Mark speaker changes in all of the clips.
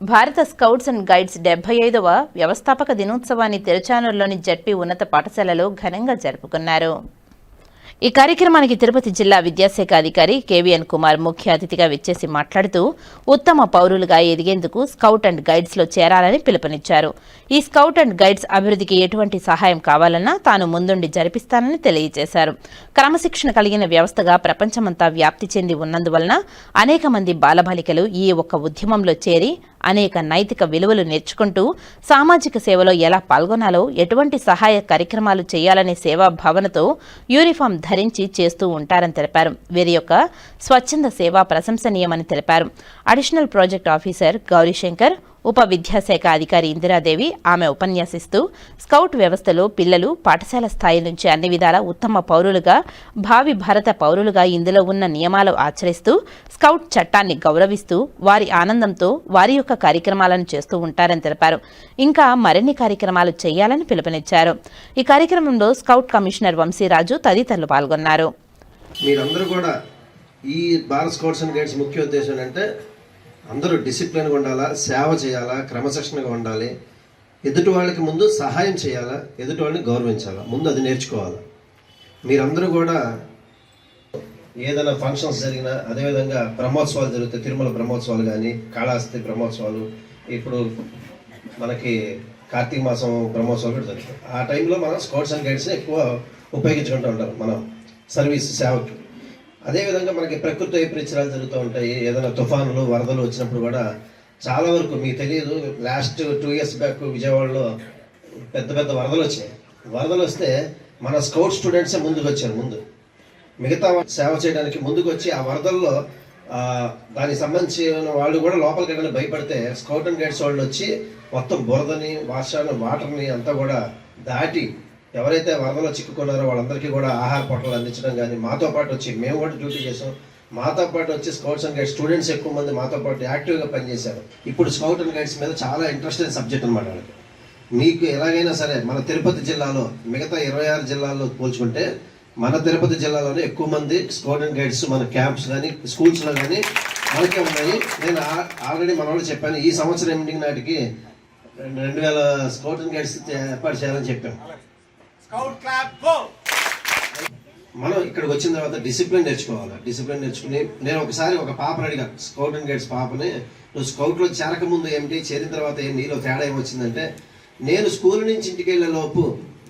Speaker 1: భారత scouts and guides డెబ్బై ఐదవ వ్యవస్థాపక దినోత్సవాన్ని తిరుచానూరులోని జడ్పీ ఉన్నత పాఠశాలలో ఘనంగా జరుపుకున్నారు. ఈ కార్యక్రమానికి తిరుపతి జిల్లా విద్యాశాఖ అధికారి కేవీఎన్ కుమార్ ముఖ్య అతిథిగా విచ్చేసి మాట్లాడుతూ ఉత్తమ పౌరులుగా ఎదిగేందుకు స్కౌట్ అండ్ గైడ్స్లో చేరాలని పిలుపునిచ్చారు. ఈ స్కౌట్ అండ్ గైడ్స్ అభివృద్ధికి ఎటువంటి సహాయం కావాలన్నా తాను ముందుండి జరిపిస్తానని తెలియజేశారు. క్రమశిక్షణ కలిగిన వ్యవస్థగా ప్రపంచమంతా వ్యాప్తి చెంది ఉన్నందువలన అనేక మంది బాలబాలికలు ఈ ఒక్క ఉద్యమంలో చేరి అనేక నైతిక విలువలు నేర్చుకుంటూ సామాజిక సేవలో ఎలా పాల్గొనాలో ఎటువంటి సహాయ కార్యక్రమాలు చేయాలనే సేవా భావనతో యూనిఫామ్ ధరించి చేస్తూ ఉంటారని తెలిపారు. వీరి యొక్క స్వచ్ఛంద సేవ ప్రశంసనీయమని తెలిపారు. అడిషనల్ ప్రాజెక్ట్ ఆఫీసర్ గౌరీశంకర్ ఉప విద్యాశాఖ అధికారి ఇందిరాదేవి ఆమె ఉపన్యాసిస్తూ స్కౌట్ వ్యవస్థలో పిల్లలు పాఠశాల స్థాయి నుంచి అన్ని విధాల ఉత్తమ పౌరులుగా భావి భారత పౌరులుగా ఇందులో ఉన్న నియమాలు ఆచరిస్తూ స్కౌట్ చట్టాన్ని గౌరవిస్తూ వారి ఆనందంతో వారి యొక్క కార్యక్రమాలను చేస్తూ ఉంటారని తెలిపారు. ఇంకా మరిన్ని కార్యక్రమాలు చేయాలని పిలుపునిచ్చారు. ఈ కార్యక్రమంలో స్కౌట్ కమిషనర్ వంశీరాజు తదితరులు పాల్గొన్నారు.
Speaker 2: మీరందరూ కూడా ఈ భారత్ స్కౌట్స్ అండ్ గైడ్స్ ముఖ్య ఉద్దేశం అంటే అందరూ డిసిప్లిన్గా ఉండాలా సేవ చేయాలా క్రమశిక్షణగా ఉండాలి. ఎదుటి వాళ్ళకి ముందు సహాయం చేయాలా ఎదుటి వాళ్ళని గౌరవించాలా ముందు అది నేర్చుకోవాలి. మీరందరూ కూడా ఏదైనా ఫంక్షన్స్ జరిగినా అదేవిధంగా బ్రహ్మోత్సవాలు జరుగుతాయి తిరుమల బ్రహ్మోత్సవాలు కానీ కాళహస్తి బ్రహ్మోత్సవాలు ఇప్పుడు మనకి కార్తీక మాసం బ్రహ్మోత్సవాలు కూడా జరుగుతాయి. ఆ టైంలో మనం స్కౌట్స్ అండ్ గైడ్స్ని ఎక్కువ ఉపయోగించుకుంటూ ఉంటాం మనం. సర్వీస్ సేవకి. అదేవిధంగా మనకి ప్రకృతి వైపరీత్యాలు జరుగుతూ ఉంటాయి. ఏదైనా తుఫానులు వరదలు వచ్చినప్పుడు కూడా చాలా వరకు మీకు తెలియదు లాస్ట్ టూ ఇయర్స్ బ్యాక్ విజయవాడలో పెద్ద పెద్ద వరదలు వచ్చాయి. వరదలు వస్తే మన స్కౌట్ స్టూడెంట్సే ముందుకు వచ్చారు ముందు. మిగతా సేవ చేయడానికి ముందుకు వచ్చి ఆ వరదల్లో దానికి సంబంధించిన వాళ్ళు కూడా లోపలికి వెళ్ళని భయపడితే స్కౌట్ అండ్ గైడ్స్ వాళ్ళు వచ్చి మొత్తం బురదని వర్షాన్ని వాటర్ని అంతా కూడా దాటి ఎవరైతే వరదలో చిక్కుకున్నారో వాళ్ళందరికీ కూడా ఆహార పొట్టలు అందించడం కానీ మాతో పాటు వచ్చి మేము కూడా డ్యూటీ చేసాం మాతో పాటు వచ్చి స్కౌట్స్ అండ్ గైడ్స్ స్టూడెంట్స్ ఎక్కువ మంది మాతో పాటు యాక్టివ్గా పనిచేశారు. ఇప్పుడు స్కౌట్ అండ్ గైడ్స్ మీద చాలా ఇంట్రెస్టింగ్ సబ్జెక్ట్ అనమాట వాళ్ళకి. మీకు ఎలాగైనా సరే మన తిరుపతి జిల్లాలో మిగతా ఇరవై ఆరు జిల్లాల్లో పోల్చుకుంటే మన తిరుపతి జిల్లాలోనే ఎక్కువ మంది స్కౌట్ అండ్ గైడ్స్ మన క్యాంప్స్ కానీ స్కూల్స్లో కానీ మనకే ఉన్నాయి. నేను ఆ- ఆల్రెడీ మన వాళ్ళు చెప్పాను ఈ సంవత్సరం ఎండింగ్ నాటికి రెండు వేల స్కౌట్ అండ్ గైడ్స్ ఏర్పాటు చేయాలని
Speaker 3: చెప్పాను
Speaker 2: మనం ఇక్కడికి వచ్చిన తర్వాత డిసిప్లిన్ నేర్చుకోవాలి? డిసిప్లిన్ నేర్చుకుని నేను ఒకసారి ఒక పాపను అడిగాను స్కౌట్ అండ్ గైడ్స్ పాపని నువ్వు స్కౌట్లో చేరకముందు ఏమిటి? చేరిన తర్వాత ఏం? నీలో తేడా ఏమొచ్చిందంటే నేను స్కూల్ నుంచి ఇంటికి వెళ్ళే లోపు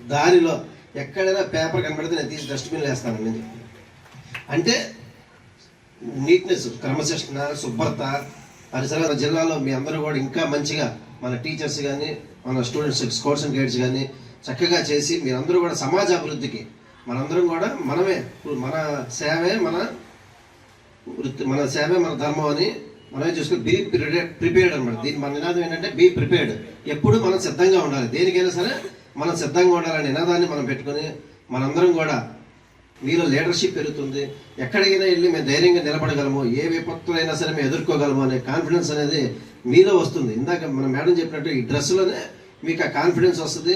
Speaker 2: దారిలో ఎక్కడైనా పేపర్ కనబడితే నేను తీసి డస్ట్బిన్ వేస్తాను నేను అంటే నీట్నెస్ క్రమశిక్షణ శుభ్రత పరిసర జిల్లాలో మీ అందరూ కూడా ఇంకా మంచిగా మన టీచర్స్ కానీ మన స్టూడెంట్స్ స్కౌట్స్ అండ్ గైడ్స్ కానీ చక్కగా చేసి మీరందరూ కూడా సమాజ అభివృద్ధికి మనందరం కూడా మనమే మన సేవే మన వృత్తి మన సేవే మన ధర్మం అని మనమే చూసుకుని బీ ప్రిపేర్ ప్రిపేర్డ్ అనమాట దీని మన నినాదం ఏంటంటే బీ ప్రిపేర్డ్ ఎప్పుడు మనం సిద్ధంగా ఉండాలి. దేనికైనా సరే మనం సిద్ధంగా ఉండాలనే నినాదాన్ని మనం పెట్టుకొని మనందరం కూడా మీలో లీడర్షిప్ పెరుగుతుంది. ఎక్కడికైనా వెళ్ళి మేము ధైర్యంగా నిలబడగలము. ఏ విపత్తులైనా సరే మేము ఎదుర్కోగలము అనే కాన్ఫిడెన్స్ అనేది మీలో వస్తుంది. ఇందాక మన మేడం చెప్పినట్టు ఈ డ్రెస్సులోనే మీకు ఆ కాన్ఫిడెన్స్ వస్తుంది.